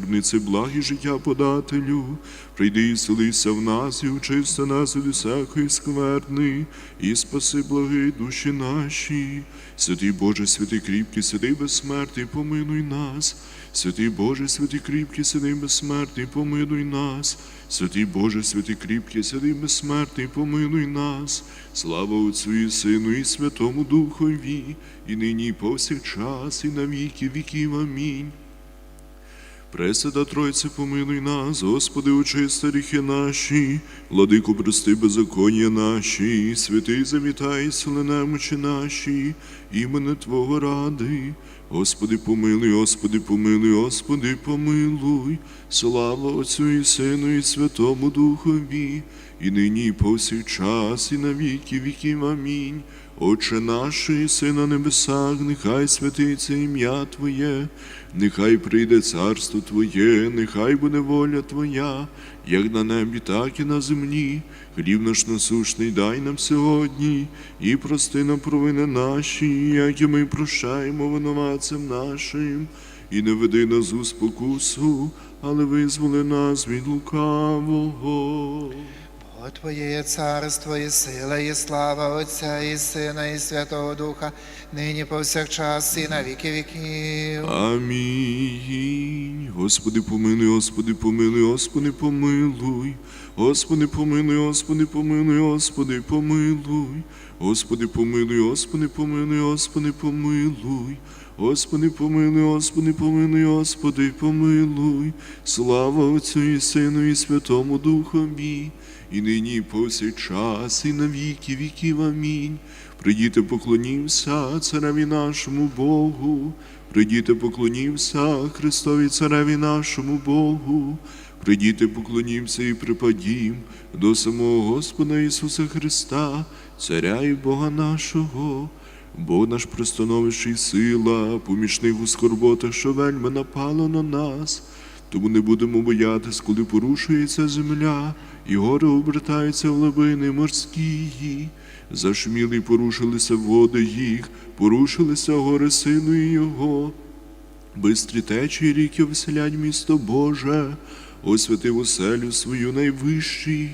скарбниці благі життя подателю. Прийди і селися в нас, і очисти нас від усякої скверни, і спаси благи душі наші. Святий Боже, святий кріпкий, святий безсмертний, помилуй нас. Святий Боже, святий кріпкий, святий безсмертний, помилуй нас. Святий Боже, святий кріпкий, святий безсмертний, помилуй нас. Слава Отцю і Сину, і Святому Духові, і нині, і повсякчас, і на віки віків. Амінь. Пресвята Тройце, помилуй нас, Господи, очисти ріхи наші, владику, прости беззаконня наші, святий завітай, сили немочі наші, імене Твого ради. Господи, помилуй, Господи, помилуй, Господи, помилуй, слава Отцю і Сину, і Святому Духові, і нині, і повсякчас, і на віки віків. Амінь. Отче наш, і на небесах, нехай святиться ім'я Твоє, нехай прийде царство Твоє, нехай буде воля Твоя, як на небі, так і на землі. Хліб наш насушний дай нам сьогодні, і прости нам провини наші, як і ми прощаємо винуватцям нашим, і не веди нас у спокусу, але визволи нас від лукавого. Бо Твоє є царство, і сила, і слава Отця, і Сина, і Святого Духа, нині повсякчас, і на віки віків. Амінь. Господи, помилуй, Господи, помилуй, Господи, помилуй. Господи, помилуй, Господи, помилуй, Господи, помилуй. Господи, помилуй, Господи, помилуй, Господи, помилуй. Господи, помилуй, Господи, помилуй, Господи, помилуй. Слава Отцю і Сину, і Святому Духові, і нині, повсякчас, і на віки віків. Амінь. Придіте, поклонімся цареві нашому Богу. Придіте, поклонімся Христові цареві нашому Богу. Придіте, поклонімся і припадім до самого Господа Ісуса Христа, Царя і Бога нашого. Бог наш пристановище і сила, помічник у скорботах, що вельми напало на нас. Тому не будемо боятись, коли порушується земля, і гори обертаються в лабини морські. Зашуміли й порушилися води їх, порушилися гори сину і його. Бистрі течії ріки вселять місто Боже, освятив оселю свою найвищий,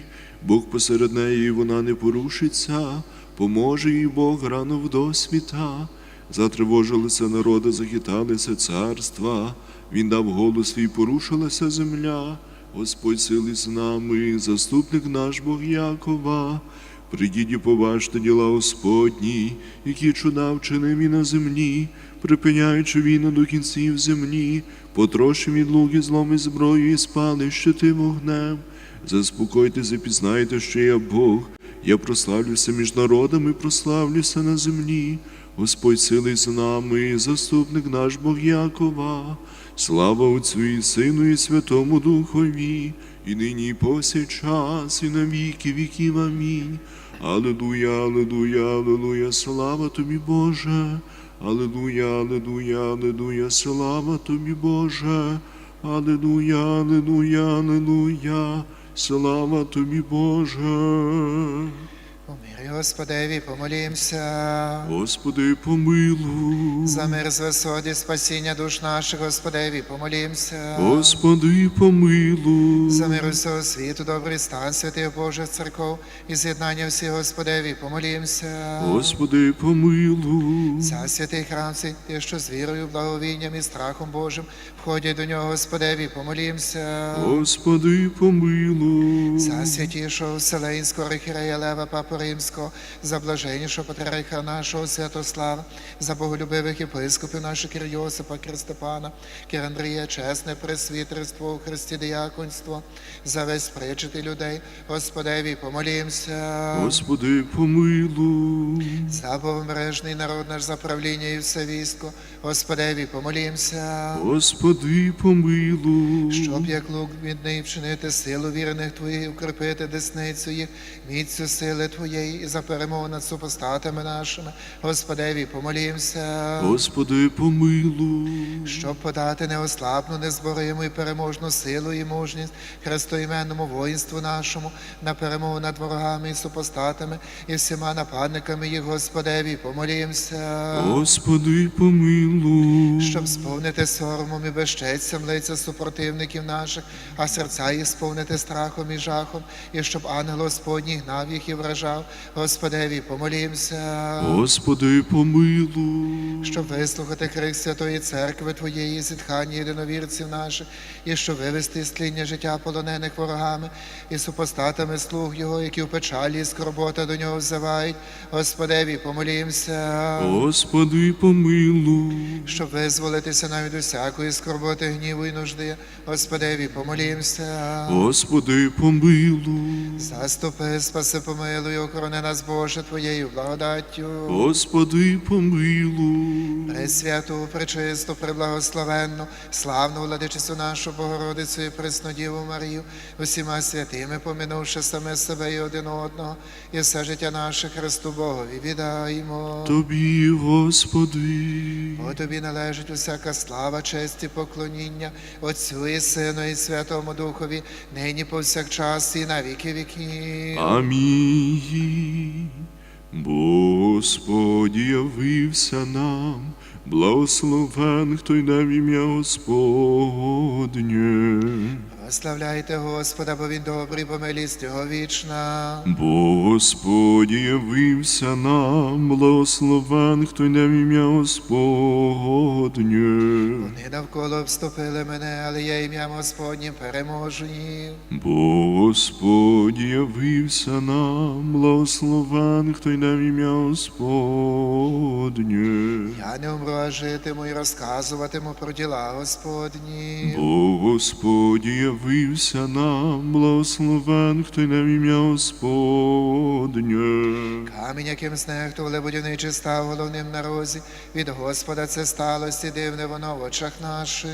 Бог посеред неї, вона не порушиться, поможе їй Бог рано в досвіта. Затривожилися народи, захиталися царства, Він дав голос свій, порушилася земля, Господь сили з нами, заступник наш Бог Якова. Придіть і побачте діла Господні, які чуда вчинив і на землі, припиняючи війну до кінців землі, потрощив від луки злом і зброю і спали щити вогнем. Заспокойтеся, пізнайте, що я Бог. Я прославлюся між народами, прославлюся на землі. Господь сили з нами, заступник наш Бог Якова. Слава Отцю і Сину, і Святому Духові, і нині, і повсякчас, і на віки віків. Амінь. Аллилуйя, аллилуйя, аллилуйя, слава тобі, Боже. Аллилуйя, аллилуйя, аллилуйя, слава тобі, Боже. Аллилуйя, аллилуйя, аллилуйя, слава тобі, Боже. Мирі Господеві помолімся. Господи, помилуй. За мир з висоті, спасіння душ наших, Господеві, помолімся. Господи, помилуй. За мир усього світу, добрий стан, святих Божих церков і з'єднання всіх Господеві, помолімся. Господи, помилуй. За святий храм, ті, що з вірою, благовінням і страхом Божим входять до нього, Господеві, помолімся. Господи, помилуй. За святішого Вселенського архірея Лева Папу Римського, за блаженнішого патріарха нашого Святослава, за боголюбивих єпископів наших Кир Йосипа, Кир Степана, Кир Андрія, чесне пресвітерство у Христі діяконство, за весь причити людей, Господеві, помолімся. Господи, помилуй. За богомережний народ наш за правління і все військо, Господеві, помолімся. Господи, помилуй. Щоб як лук відний вчинити силу вірних Твоїх, укріпити десницю їх, міцю сили Твої. Твоєї і за перемогу над супостатами нашими. Господеві, помолімся. Господи, помилуй. Щоб подати неослабну, незборимо і переможну силу і мужність хрестоіменному воїнству нашому на перемогу над ворогами і супостатами і всіма нападниками їх, Господеві, помолімся. Господи, помилуй. Щоб сповнити соромом і безчестям лиця супротивників наших, а серця їх сповнити страхом і жахом, і щоб ангел Господній гнав їх і вражав, Господеві, помолімся. Господи, помилуй. щоб вислухати крик Святої Церкви Твоєї, зітхання єдиновірців наших, і щоб вивести з тління життя полонених ворогами і супостатами слуг Його, які в печалі і скорбота до нього взивають. Господеві, помолімся, Господи, помилуй. щоб визволитися навіть усякої скорботи, гніву і нужди. Господеві, помолімся. Господи, помилуй. Заступи, спаси, помилуй, охорони нас, Боже, Твоєю благодаттю. Господи, помилуй. Пресвяту, пречисту, преблагословенну, славну владичицю нашу Богородицю і Преснодіву Марію, усіма святими, помінувши саме себе і один одного, і все життя наше Христу Богові віддаємо. Тобі, Господи. Бо тобі належить усяка слава, честь і поклоніння, Отцю і Сину, і Святому Духові, нині повсякчас і на віки віків. Амінь. Господь явився нам, благословен, хто й нам ім'я Господнє. Прославляйте Господа, бо Він добрий, бо милість Його вічна. Бо Господь явився нам, благословен, хто йде в ім'я Господнє. Вони навколо обступили мене, але я ім'ям Господнім переможу їх. Бо Господь явився нам, благословен, хто йде в ім'я Господнє. Я не умру, а житиму і розказуватиму про діла Господні. Бо Господь явився нам, благословен, хто йде в ім'я Господнє. Камінь, яким знехтували будівничі став головним на розі. Від Господа це сталося, дивне воно в очах наших.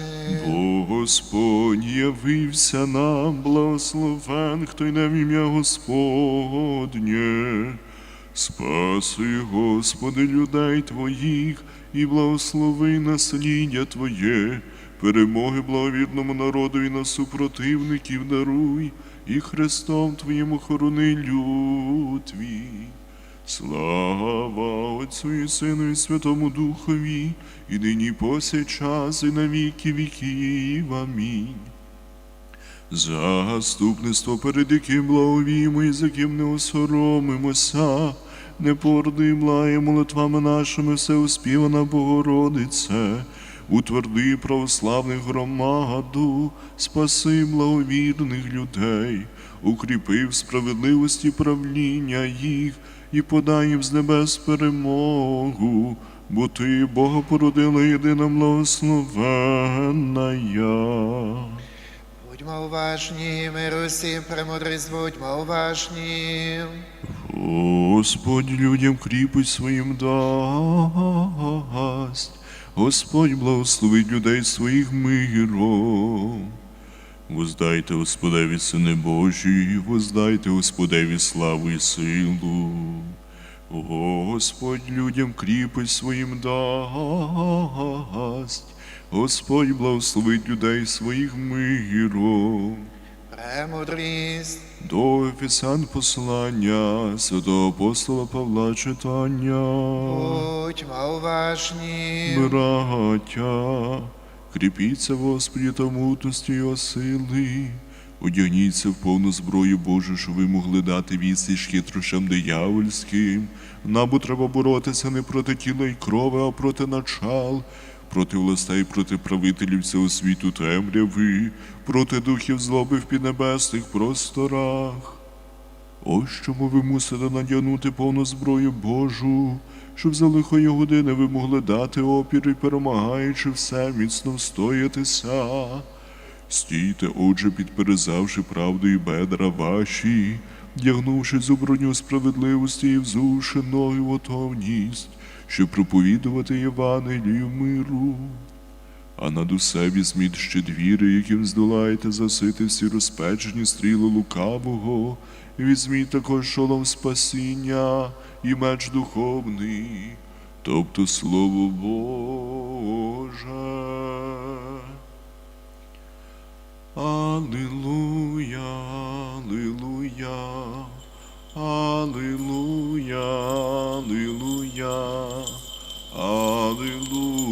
Бо Господь явився нам, благословен, хто йде в ім'я Господнє. Спаси, Господи, людей Твоїх, і благослови насліддя Твоє, перемоги благовірному народу і на супротивників даруй, і Христом Твоїм охорони люд Твій. Слава Отцю і Сину і Святому Духові, і нині повсякчас, і на віки віків. Амінь. Заступництво, перед яким благовіємо і за ким не осоромимося, не порди лає молитвами нашими все успівана Богородице, утверди православних громаду, спаси благовірних людей, укріпи в справедливості правління їх і подай їм з небес перемогу, бо ти Бога породила єдина благословенна я. Будьмо уважні, мир усім, премудрість, будьмо уважні. Господь людям кріпить своїм дасть, Господь благословить людей своїх миром. Воздайте Господеві, сини Божі, воздайте Господеві славу і силу. Господь людям кріпить своїм дасть, Господь благословить людей своїх миром. Премудрість. До Ефесян послання святого апостола Павла читання. Будьмо уважні. Браття, кріпіться в Господі та мутності його сили. Одягніться в повну зброю Божу, щоб ви могли дати відсіч хитрощам диявольським. Набу треба боротися не проти тіла й крови, а проти начал, проти властей, проти правителів цього світу темряви, проти духів злоби в піднебесних просторах. Ось чому ви мусите надягнути повну зброю Божу, щоб за лихої години ви могли дати опір і перемагаючи все, міцно встоятися. Стійте, отже, підперезавши правдою бедра ваші, вдягнувши цю броню справедливості і взувши ноги в готовність, щоб проповідувати Євангелію миру. А над усе візьміть щит віри, яким здолаєте засити всі розпечені стріли лукавого, і візьміть також шолом спасіння і меч духовний, тобто Слово Боже. Аллилуйя, Аллилуйя, Аллилуйя, Аллилуйя, do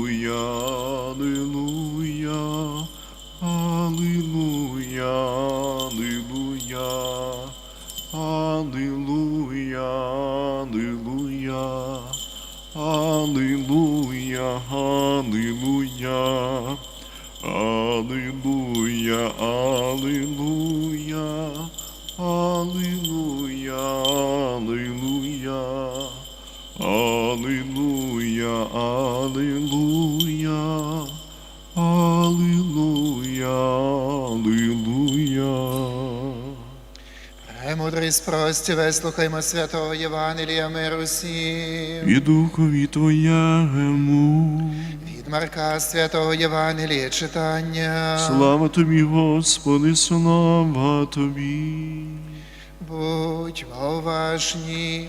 Премудрість прості, вислухаймо святого Євангелія миру всім. І духові Твоєму, Від Марка святого Євангелія читання. слава Тобі, Господи, слава Тобі. Будьмо уважні,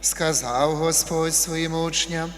сказав Господь своїм учням,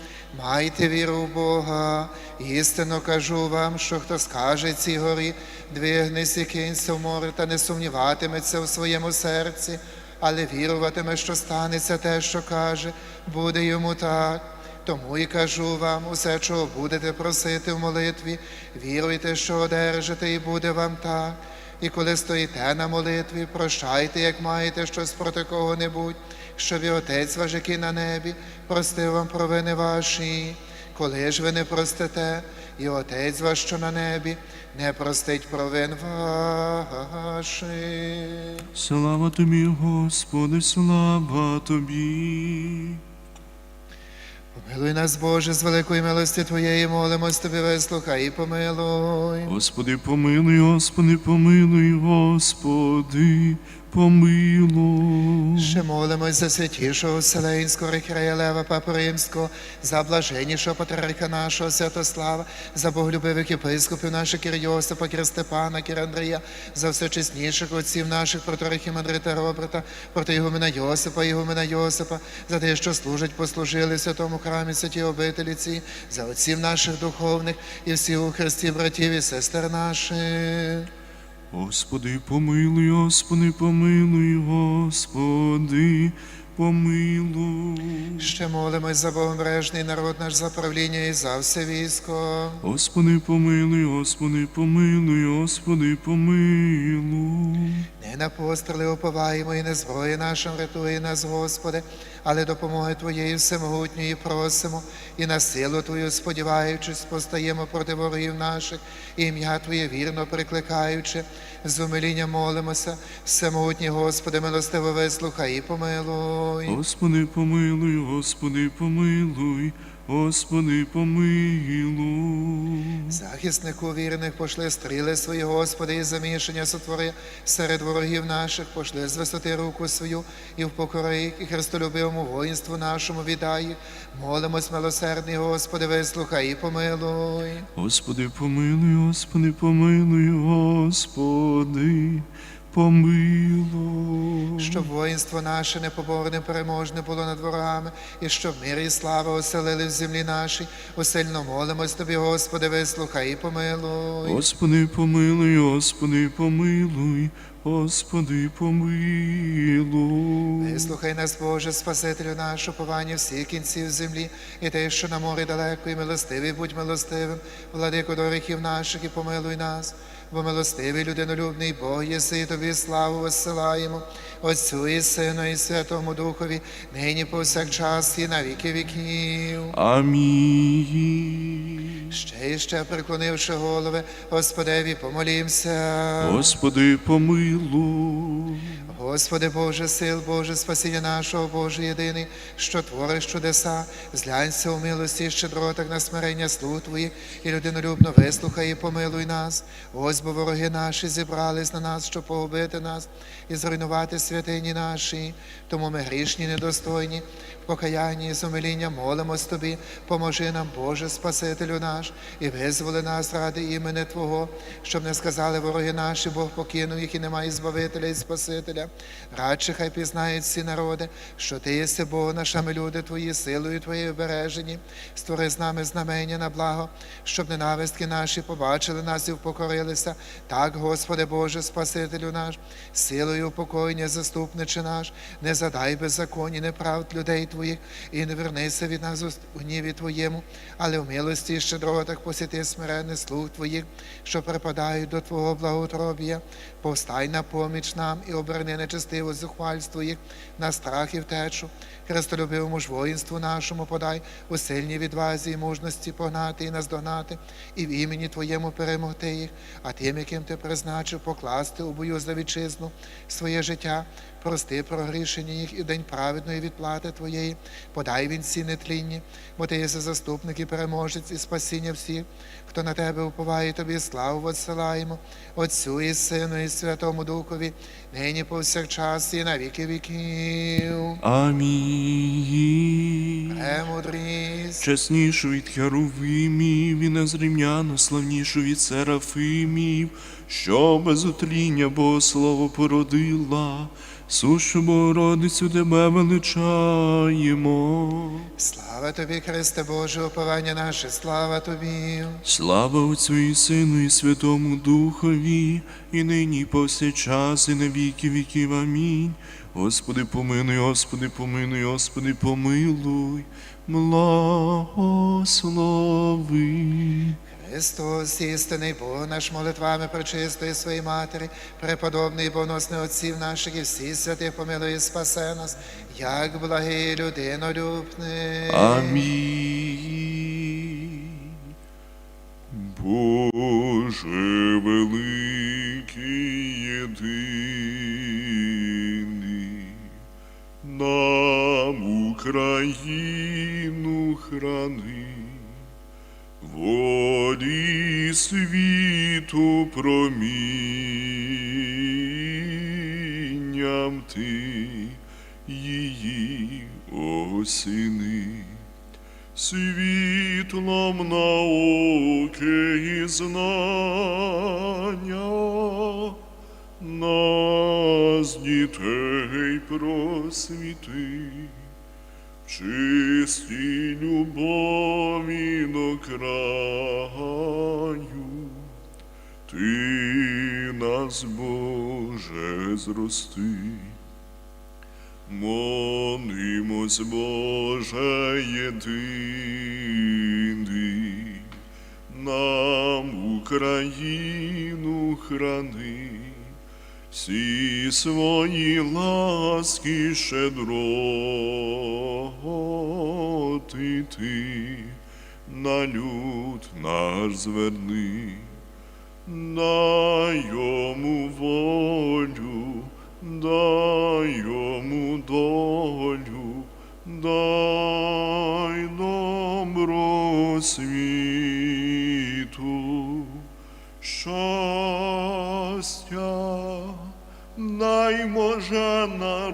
майте віру в Бога. Істинно кажу вам, що хто скаже цій горі, двигнись і кинься в море, та не сумніватиметься в своєму серці, але віруватиме, що станеться те, що каже, буде йому так. Тому і кажу вам, усе, чого будете просити в молитві, віруйте, що одержите, і буде вам так. І коли стоїте на молитві, прощайте, як маєте щось проти кого-небудь, щоб і Отець ваш, який на небі, простив вам провини ваші. Коли ж ви не простите, і Отець ваш, що на небі, не простить провин ваших. Слава Тобі, Господи, слава Тобі. Помилуй нас, Боже, з великої милості Твоєї, молимось Тобі, вислухай і помилуй. Господи, помилуй, Господи, помилуй, Господи, помилуй. Ще молимось за святішого Вселенського архієрея Лева Папу Римського, за блаженнішого патріарха нашого Святослава, за боголюбивих єпископів наших Кір Йосипа, Кір Степана, Кір Андрія, за всечесніших отців наших проторихів Мандрита Роберта, проти Ігумена Йосипа, Ігумена Йосипа, за те, що служать, послужили святому храмі святі обителі ці, за отців наших духовних і всіх у Христі братів і сестер наших. Господи, помилуй, Господи, помилуй, Господи, помилуй. Ще молимось за богомрежний народ наш за правління і за все військо. Господи, помилуй, Господи, помилуй, Господи, помилуй. Не на постріли уповаємо і не зброї нашим рятує нас, Господи, але допомоги Твоєї всемогутньої просимо, і на силу Твою сподіваючись, постаємо проти ворогів наших, і ім'я Твоє вірно прикликаючи, з умилінням молимося, всемогутній Господи, милостиво вислухай і помилуй. Господи, помилуй, Господи, помилуй, Господи, помилуй. Захиснику вірних пошли стріли свої, Господи, і замішання сотвори серед ворогів наших, пошли з висоти руку свою і в покори, і христолюбивому воїнству нашому віддай. Молимось, милосердний, Господи, вислухай і помилуй. Господи, помилуй, Господи, помилуй, Господи, помилуй. Щоб воїнство наше непоборне, переможне було над ворогами, і щоб мир і слава оселили в землі нашій. Усильно молимось Тобі, Господи, вислухай і помилуй. Господи, помилуй, Господи, помилуй, Господи, помилуй. Вислухай нас, Боже, Спасителю наш, уповання всіх кінців землі, і те, що на морі далеко, і милостивий, будь милостивим, владико дорихів наших, і помилуй нас, бо милостивий, людинолюбний Бог єси, і тобі славу висилаємо, Отцю і Сину, і Святому Духові, нині повсякчас, і на віки віків. Амінь. Ще і ще приклонивши голови, Господеві, помолімся. Господи, помилуй. Господи Боже, сил, Боже, спасіння нашого, Боже єдиний, що твориш чудеса, зглянься у милості і щедротах на смирення слуг Твоїх, і людинолюбно вислухай і помилуй нас. Ось бо вороги наші зібрались на нас, щоб погубити нас і зруйнувати святині наші. Тому ми грішні, недостойні, в покаянні і з умилінням молимось Тобі, поможи нам, Боже, Спасителю наш, і визволи нас ради імени Твого, щоб не сказали вороги наші, Бог покинув їх і немає Збавителя і Спасителя. Радше хай пізнають всі народи, що ти єси Бог наш, а ми люди твої, силою твоєю бережені. Створи з нами знамення на благо, щоб ненавистки наші побачили нас і впокорилися. Так, Господи Боже, Спасителю наш, силою упокоєння, заступниче наш, не задай беззаконні, неправд людей Твоїх, і не вернися від нас у гніві Твоєму, але в милості і щедротах посіти смиренний слуг Твоїх, що припадають до Твого благоутробія. Повстай на поміч нам і оберни нечестиво зухвальство їх на страх і втечу. Христолюбивому ж воїнству нашому подай у сильній відвазі і мужності погнати і наздогнати, і в імені Твоєму перемогти їх, а тим, яким ти призначив покласти у бою за вітчизну своє життя, прости прогрішення їх і день праведної відплати Твоєї, подай вінці нетлінні, бо ти єси заступник і переможець і спасіння всіх, хто на тебе уповає, тобі славу відсилаємо, Отцю і Сину, і Святому Духові, нині повсякчас і на віки віків. Амінь. Премудрість. Чеснішу від Херувимів і незрівняно славнішу від Серафимів, що без утління Богослово породила, сушу Богородицю тебе величаємо. Слава тобі, Христе Боже, уповання наше, слава тобі. Слава Отцю і Сину, і Святому Духові, і нині, і повсякчас, і на віки віків. Амінь. Господи, помилуй, Господи, помилуй, Господи, помилуй, благослови. Христос, істинний Бог наш молитвами пречистої своєї Матері, преподобний боносний отців наших і всіх святих помилуй і спасе нас, як благий людинолюбний. Амінь. Боже великий єдиний, нам Україну храни, волі світу промінням ти її осени світлом науки і знання, нас, дітей, просвіти, чистій любові до краю. Ти нас, Боже, зрости. Молимось, Боже єдиний, нам Україну храни, всі свої ласки щедроти ти на люд наш зверни, дай йому волю, дай йому долю, дай добро світу, щастя, дай